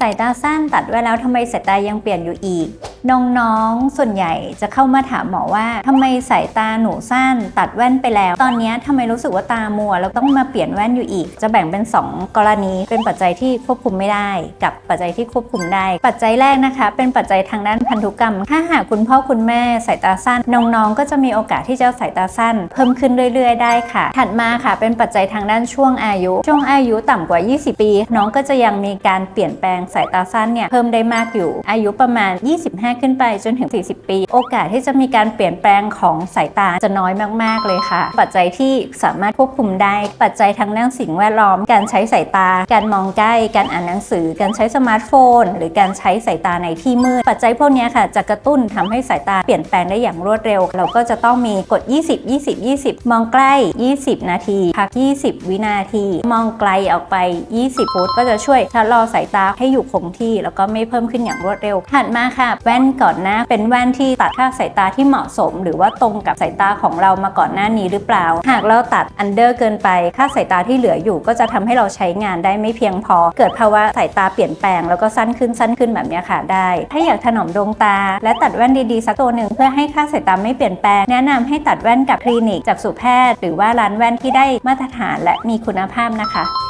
สายตาสั้นตัดไว้แล้วทำไมสายตายังเปลี่ยนอยู่อีก น้องๆ ส่วนใหญ่จะเข้ามาถามหมอว่าทำไมสายตาหนูสั้นตัดแว่นไปแล้ว ตอนนี้ยทำไมรู้สึกว่าตามัวแล้วต้องมาเปลี่ยนแว่นอยู่อีก จะแบ่งเป็น 2 กรณี เป็นปัจจัยที่ควบคุมไม่ได้ กับปัจจัยที่ควบคุมได้ ปัจจัยแรกนะคะ เป็นปัจจัยทางด้านพันธุกรรม ถ้าหากคุณพ่อคุณแม่สายตาสั้น น้องๆ ก็จะมีโอกาสที่จะสายตาสั้น เพิ่มขึ้นเรื่อย ๆ ได้ค่ะ ถัดมาค่ะ เป็นปัจจัยทางด้านช่วงอายุ ช่วงอายุต่ำกว่า 20 ปี น้องก็จะยังมีการเปลี่ยนแปลงสายตาสั้นเนี่ยเพิ่มได้มากอยู่ อายุประมาณ 25ขึ้นไปจนถึง 40 ปี โอกาสที่จะมีการเปลี่ยนแปลงของสายตาจะน้อยมาก ๆ เลยค่ะ ปัจจัยที่สามารถควบคุมได้ ปัจจัยทางด้านสิ่งแวดล้อม การใช้สายตา การมองใกล้ การอ่านหนังสือ การใช้สมาร์ทโฟน หรือการใช้สายตาในที่มืด ปัจจัยพวกนี้ค่ะ จะกระตุ้นทำให้สายตาเปลี่ยนแปลงได้อย่างรวดเร็ว เราก็จะต้องมีกฎ20 20 20 มองใกล้ 20 นาทีพัก 20 วินาที มองไกลออกไป 20ฟุตก็จะช่วยชะลอสายตาให้อยู่คงที่ แล้วก็ไม่เพิ่มขึ้นอย่างรวดเร็วถัดมาค่ะแว่นก่อนหน้า เป็นแว่นที่ตัดค่าสายตาที่เหมาะสม หรือว่าตรงกับสายตาของเรามาก่อนหน้านี้หรือเปล่า หากเราตัดอันเดอร์เกินไปค่าสายตาที่เหลืออยู่ ก็จะทำให้เราใช้งานได้ไม่เพียงพอ เกิดภาวะสายตาเปลี่ยนแปลงแล้วก็สั้นขึ้นสั้นขึ้นแบบนี้ค่ะได้ ถ้าอยากถนอมดวงตา และตัดแว่นดีๆสักตัวหนึ่งเพื่อให้ค่าสายตาไม่เปลี่ยนแปลงแนะนำให้ตัดแว่นกับคลินิกจากสุแพทย์ หรือว่าร้านแว่นที่ได้มาตรฐานและมีคุณภาพนะคะ